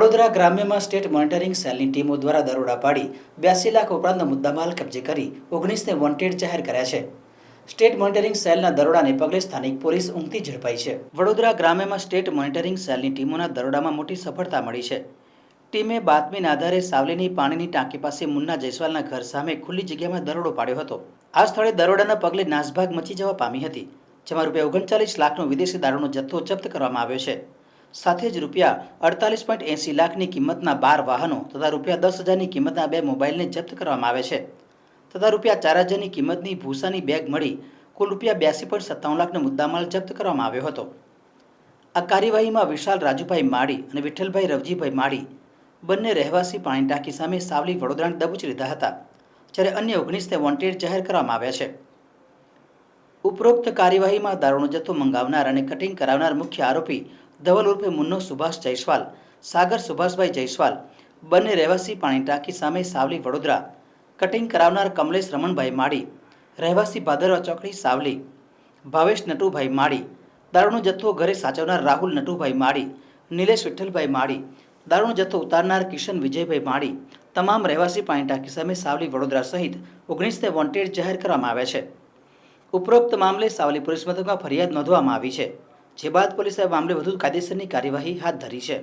Vadodara ગ્રામ્યમાં state monitoring સેલની ટીમો દ્વારા દરોડા પાડી બ્યાસી લાખ ઉપરાંતનો મુદ્દામાલ કબજે કરી ઓગણીસને વોન્ટેડ જાહેર કર્યા છે. સ્ટેટ મોનિટરિંગ સેલના દરોડાને પગલે સ્થાનિક પોલીસ ઊંઘતી ઝડપાઈ છે. વડોદરા ગ્રામ્યમાં સ્ટેટ મોનિટરિંગ સેલની ટીમોના દરોડામાં મોટી સફળતા મળી છે. ટીમે બાતમીના આધારે સાવલીની પાણીની ટાંકી પાસે મુન્ના જયસ્વાલના ઘર સામે ખુલ્લી જગ્યામાં દરોડો પાડ્યો હતો. આ સ્થળે દરોડાના પગલે નાસભાગ મચી જવા પામી હતી, જેમાં રૂપિયા ઓગણચાલીસ લાખનો વિદેશી દારૂનો જથ્થો જપ્ત કરવામાં આવ્યો છે. સાથે જ રૂપિયા અડતાલીસ પોઈન્ટ એંસી લાખની કિંમતના બાર વાહનો તથા રૂપિયા દસ હજારની કિંમતના બે મોબાઈલને જપ્ત કરવામાં આવે છે. તથા રૂપિયા ચાર હજારની કિંમતની ભૂસાની બેગ મળી કુલ રૂપિયા બ્યાસી પોઈન્ટ સત્તાવન લાખનો મુદ્દામાલ જપ્ત કરવામાં આવ્યો હતો. આ કાર્યવાહીમાં વિશાલ રાજુભાઈ માળી અને વિઠ્ઠલભાઈ રવજીભાઈ માળી બંને રહેવાસી પાણી ટાંકી સામે સાવલી વડોદરાને દબોચી લીધા હતા, જ્યારે અન્ય ઓગણીસને વોન્ટેડ જાહેર કરવામાં આવ્યા છે. ઉપરોક્ત કાર્યવાહીમાં દારૂનો જથ્થો મંગાવનાર અને કટિંગ કરાવનાર મુખ્ય આરોપી ધવલ ઉર્ફે મુન્નો સુભાષ જયસ્વાલ, સાગર સુભાષભાઈ જયસ્વાલ, બંને રહેવાસી પાણી ટાંકી સામે સાવલી વડોદરા, કટિંગ કરાવનાર કમલેશ રમણભાઈ માળી, રહેવાસી ભાદરવા ચોકડી સાવલી, ભાવેશ નટુભાઈ માળી, દારૂનો જથ્થો ઘરે સાચવનાર રાહુલ નટુભાઈ માળી, નિલેશ વિઠ્ઠલભાઈ માળી, દારૂનો જથ્થો ઉતારનાર કિશન વિજયભાઈ માળી, તમામ રહેવાસી પાણી ટાંકી સામે સાવલી વડોદરા સહિત ઓગણીસને વોન્ટેડ જાહેર કરવામાં આવ્યા છે. ઉપરોક્ત મામલે સાવલી પોલીસ મથકમાં ફરિયાદ નોંધવામાં આવી છે. જે બાદ પોલીસે મામલે વધુ કાયદેસરની કાર્યવાહી હાથ ધરી છે.